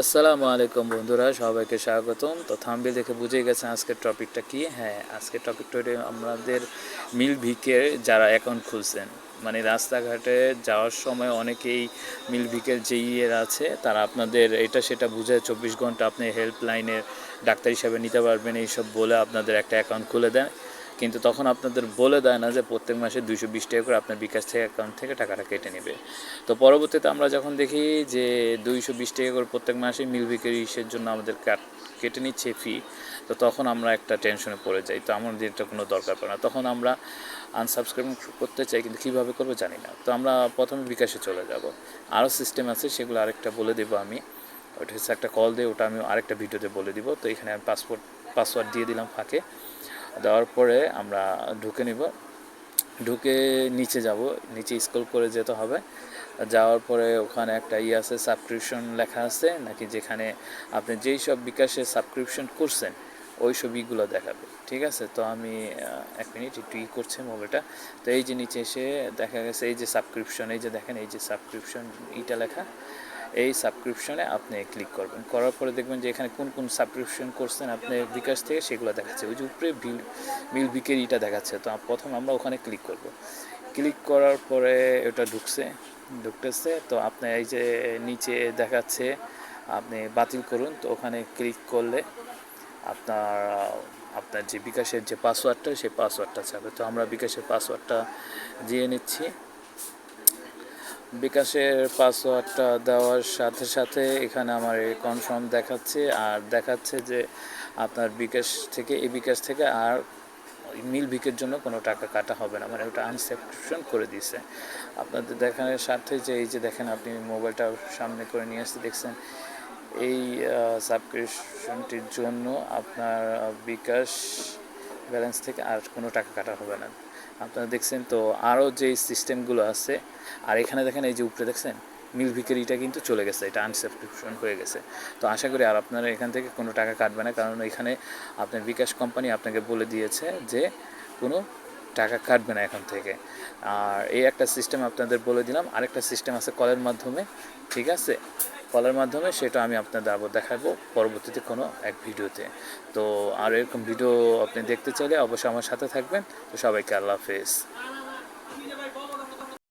আসসালামু আলাইকুম বন্ধুরা, সবাইকে স্বাগতম। তো থাম্বিল দেখে বুঝে গেছে আজকের টপিকটা কি? হ্যাঁ আজকের টপিকটা আমাদের মিল ভিকের যারা অ্যাকাউন্ট খুলছেন। মানে রাস্তাঘাটে যাওয়ার সময় অনেকেই মিল ভিকের যে ইয়ের আছে, তারা আপনাদের এটা সেটা বুঝে চব্বিশ ঘণ্টা আপনি হেল্পলাইনের ডাক্তার হিসাবে নিতে পারবেন, এইসব বলে আপনাদের একটা অ্যাকাউন্ট খুলে দেয় কিন্তু তখন আপনাদের বলে দেয় না যে প্রত্যেক মাসে দুইশো বিশ টাকা করে আপনার বিকাশ থেকে অ্যাকাউন্ট থেকে টাকাটা কেটে নেবে। তো পরবর্তীতে আমরা যখন দেখি যে দুইশো বিশ টাকা করে প্রত্যেক মাসে মিলভিকের ইসের জন্য আমাদের কাট কেটে নিচ্ছে ফি তো তখন আমরা একটা টেনশনে পড়ে যাই। তো আমাদের এটা কোনো দরকার পড়ে না। তখন আমরা আনসাবস্ক্রাইব করতে চাই, কিন্তু কীভাবে করব জানি না। তো আমরা প্রথমে বিকাশে চলে যাব। আরও সিস্টেম আছে, সেগুলো আরেকটা বলে দেবো আমি। ওটা হচ্ছে একটা কল দিয়ে ওটা আমি আরেকটা ভিডিওতে বলে দিব। তো এখানে আমি পাসপোর্ট পাসওয়ার্ড দিয়ে দিলাম ফাঁকে। দেওয়ার পরে আমরা ঢুকে নিব। ঢুকে নিচে যাব, নিচে স্ক্রল করে যেতে হবে। যাওয়ার পরে ওখানে একটা ইয়ে আছে, সাবস্ক্রিপশন লেখা আছে, নাকি যেখানে আপনি যেই সব বিকাশে সাবস্ক্রিপশন করছেন, ওই ছবিগুলো দেখাবে। ঠিক আছে? তো আমি এক মিনিট একটু ই করছে মোবাইলটা। তো এই যে নিচে এসে দেখা গেছে, এই যে সাবস্ক্রিপশন, এই যে দেখেন, এই যে সাবস্ক্রিপশন ইটা লেখা। এই সাবস্ক্রিপশনে আপনি ক্লিক করবেন। করার পরে দেখবেন যে এখানে কোন কোন সাবস্ক্রিপশন করছেন আপনি বিকাশ থেকে সেগুলো দেখাচ্ছে। ওই যে উপরে বিল বিল বিকের ইটা দেখাচ্ছে। তো প্রথম আমরা ওখানে ক্লিক করব। ক্লিক করার পরে ওটা ঢুকছে, ঢুকতেছে। তো আপনি এই যে নিচে দেখাচ্ছে, আপনি বাতিল করুন। তো ওখানে ক্লিক করলে আপনার আপনার যে বিকাশের যে পাসওয়ার্ডটা সেই পাসওয়ার্ডটা চাবে। তো আমরা বিকাশের পাসওয়ার্ডটা দিয়ে নিচ্ছি। বিকাশের পাসওয়ার্ডটা দেওয়ার সাথে সাথে এখানে আমার কনফার্ম দেখাচ্ছে আর দেখাচ্ছে যে আপনার বিকাশ থেকে, এই বিকাশ থেকে আর মিল ভিকের জন্য কোনো টাকা কাটা হবে না। মানে ওটা আনসাবস্ক্রিপশন করে দিয়েছে। আপনাদের দেখানোর সাথে যে এই যে দেখেন আপনি মোবাইলটা সামনে করে নিয়ে আসতে দেখছেন? এই সাবস্ক্রিপশনটির জন্য আপনার বিকাশ ব্যালেন্স থেকে আর কোনো টাকা কাটা হবে না। আপনারা দেখছেন তো আরও যে সিস্টেমগুলো আছে, আর এখানে দেখেন এই যে উপরে দেখছেন, মিল ভিকারিটা কিন্তু চলে গেছে, এটা আনসাবস্ক্রিপশন হয়ে গেছে। তো আশা করি আর আপনারা এখান থেকে কোনো টাকা কাটবে না, কারণ এখানে আপনার বিকাশ কোম্পানি আপনাকে বলে দিয়েছে যে কোনো টাকা কাটবে না এখন থেকে। আর এই একটা সিস্টেম আপনাদের বলে দিলাম, আরেকটা সিস্টেম আছে কলের মাধ্যমে, ঠিক আছে? কলের মাধ্যমে, সেটা আমি আপনাদের আবার দেখাবো পরবর্তীতে কোনো এক ভিডিওতে। তো আর এরকম ভিডিও আপনি দেখতে চাইলে অবশ্যই আমার সাথে থাকবেন। তো সবাইকে আল্লাহ হাফেজ।